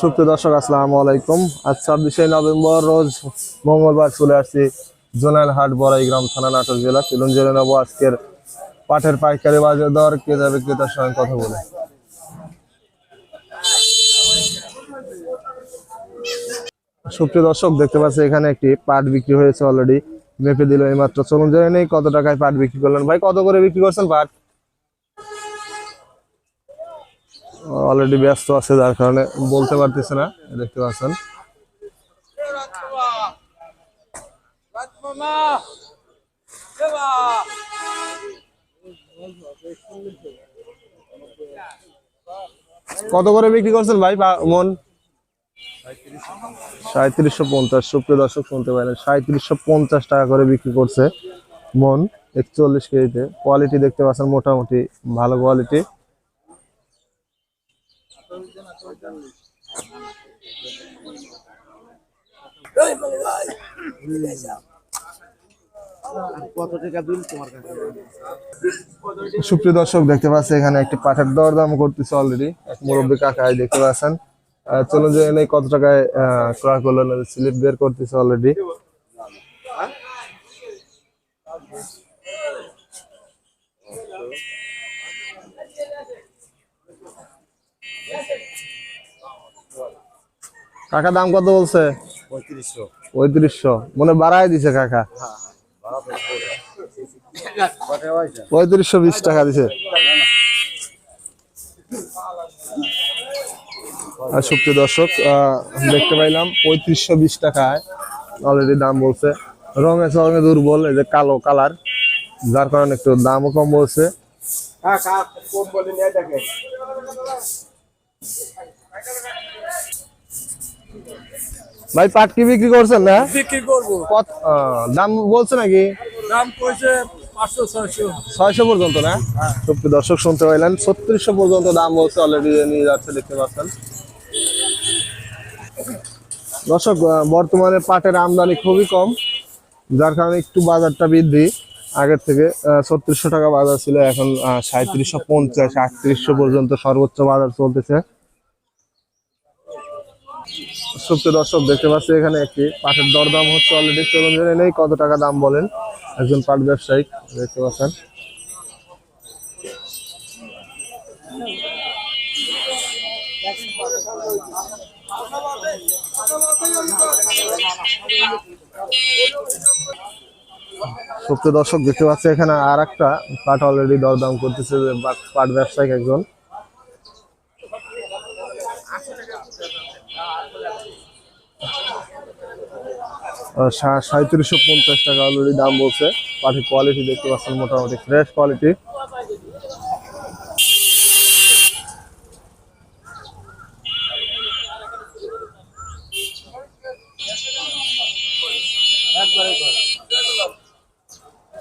সুপ্রিয় দর্শক, আসসালামু আলাইকুম। আজ ছাব্বিশে নভেম্বর, রোজ মঙ্গলবার চলে আসছি জোনাল হাট বড়াই গ্রাম থানা নাটোর জেলা। চলুন জেনে নেব আজকের পাটের পাইকারি বাজার দর, ক্রেতা বিক্রেতার সঙ্গে কথা বলে। সুপ্রিয় দর্শক, দেখতে পাচ্ছি এখানে একটি পাট বিক্রি হয়েছে অলরেডি মেপে দিল এই মাত্র চলুন জেনে নেই কত টাকায় পাট বিক্রি করলেন। ভাই, কত করে বিক্রি করছেন পাট? অলরেডি ব্যস্ত আছে, যার কারণে বলতে পারতেছে না, দেখতে পাচ্ছেন। কত করে বিক্রি করছেন ভাই মন? সাঁত্রিশশো পঞ্চাশ, সুপ্রিয় দর্শক শুনতে পারেন সাঁত্রিশশো পঞ্চাশ টাকা করে বিক্রি করছে মন, একচল্লিশ কেজিতে। কোয়ালিটি দেখতে পাচ্ছেন, মোটামুটি ভালো কোয়ালিটি কত টাকা বিল তোমার কাছে সুপ্রিয় দর্শক, দেখতে পাচ্ছেন এখানে একটি পাঠের দরদাম করতেছে অলরেডি এক মুরব্বী কাকাই দেখতে পাচ্ছেন। চলুন যে এনে কত টাকায় ক্রয় করলেন স্লিপ বের করতেছে অলরেডি কাকা দাম কত বলছে? পঁয়ত্রিশশো। পঁয়ত্রিশশো। মনে বাড়াই দিছে কাকা। পঁয়ত্রিশশো বিশ টাকা দিছে। সুপ্রিয় দর্শক দেখতে পাইলাম পঁয়ত্রিশশো বিশ টাকায় অলরেডি দাম বলছে। রঙে রঙে দুর্বল এই যে কালো কালার যার কারণে একটু দামও কম বলছে। হ্যাঁ বলে নিয়ে দেখে। ভাই পাট কি বিক্রি করছেন না? বিক্রি করব। দাম বলছে নাকি? দাম কইছে ছয়শো। ছয়শো পর্যন্ত না? দর্শক শুনতে পাইলেন ছত্রিশশো পর্যন্ত দাম বলছে অলরেডি নিয়ে যাচ্ছে দেখতে পাচ্ছেন। দর্শক বর্তমানে পাটের আমদানি খুবই কম যার কারণে একটু বাজারটা বৃদ্ধি। আগের থেকে ছত্রিশশো টাকা বাজার ছিল এখন সাঁত্রিশশো পঞ্চাশ আটত্রিশশো পর্যন্ত সর্বোচ্চ বাজার চলতেছে। সুপ্রিয় দর্শক, দেখতে পাচ্ছি এখানে একটি পাটের দরদাম হচ্ছে অলরেডি চলুন জেনে নেই কত টাকা দাম বলেন একজন পাট ব্যবসায়ী দেখতে পাচ্ছেন। সুপ্রিয় দর্শক, দেখতে পাচ্ছি এখানে আর একটা পাট অলরেডি দরদাম করতেছে পাট ব্যবসায়িক একজন। সাঁত্রিশশো পঞ্চাশ টাকা অলরেডি দাম বলছে। পাটের কোয়ালিটি দেখতে পাচ্ছেন, মোটামুটি ফ্রেশ কোয়ালিটি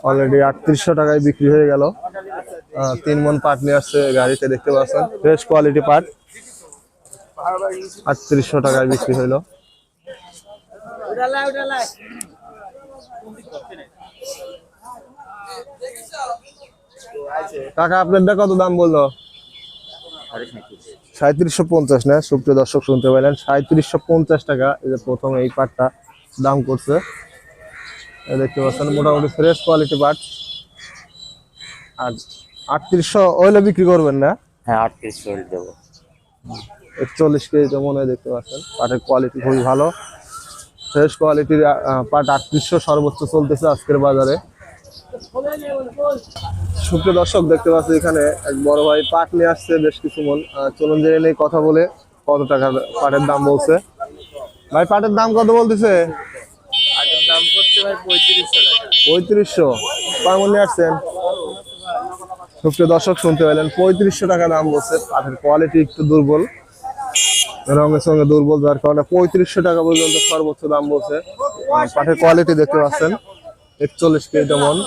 অলরেডি আটত্রিশশো টাকায় বিক্রি হয়ে গেল। তিন মন পাট নিয়ে আসছে গাড়িতে, দেখতে পাচ্ছেন। ফ্রেশ কোয়ালিটি পাট। আটত্রিশশো টাকায় বিক্রি হইল। কাকা আপনারটা কত দাম বলল? সাঁত্রিশশো পঞ্চাশ না? সুপ্রিয় দর্শক শুনতে পাইলেন। সাঁত্রিশশো পঞ্চাশ টাকা এই যে প্রথম এই পাটটা দাম করছে। দেখতে পাচ্ছেন মোটামুটি ফ্রেশ কোয়ালিটি পাট। আর আটত্রিশশো ওইলে বিক্রি করবেন না? হ্যাঁ আটত্রিশ চল দেবো। একচল্লিশ কেজিতে মনে হয় দেখতে পাচ্ছেন। পাটের কোয়ালিটি খুবই ভালো। ফ্রেশ কোয়ালিটির পাট আটত্রিশশো সর্বোচ্চ চলতেছে আজকের বাজারে। সুপ্রিয় দর্শক দেখতে পাচ্ছি এখানে এক বড় ভাই পাট নিয়ে আসছে বেশ কিছু মন। চলুন জেনে নেই কথা বলে কত টাকার পাটের দাম বলছে। ভাই পাটের দাম কত বলতেছে? পঁয়ত্রিশশো মন নিয়ে আসছেন? সুপ্রিয় দর্শক শুনতে পেলেন পঁয়ত্রিশশো টাকা দাম বলছে। পাটের কোয়ালিটি একটু দুর্বল। রঙের সঙ্গে দুর্বল যার কারণে পঁয়ত্রিশশো টাকা পর্যন্ত সর্বোচ্চ দাম বলছে। পাঠের কোয়ালিটি দেখতে পাচ্ছেন। একচল্লিশ কেজি মন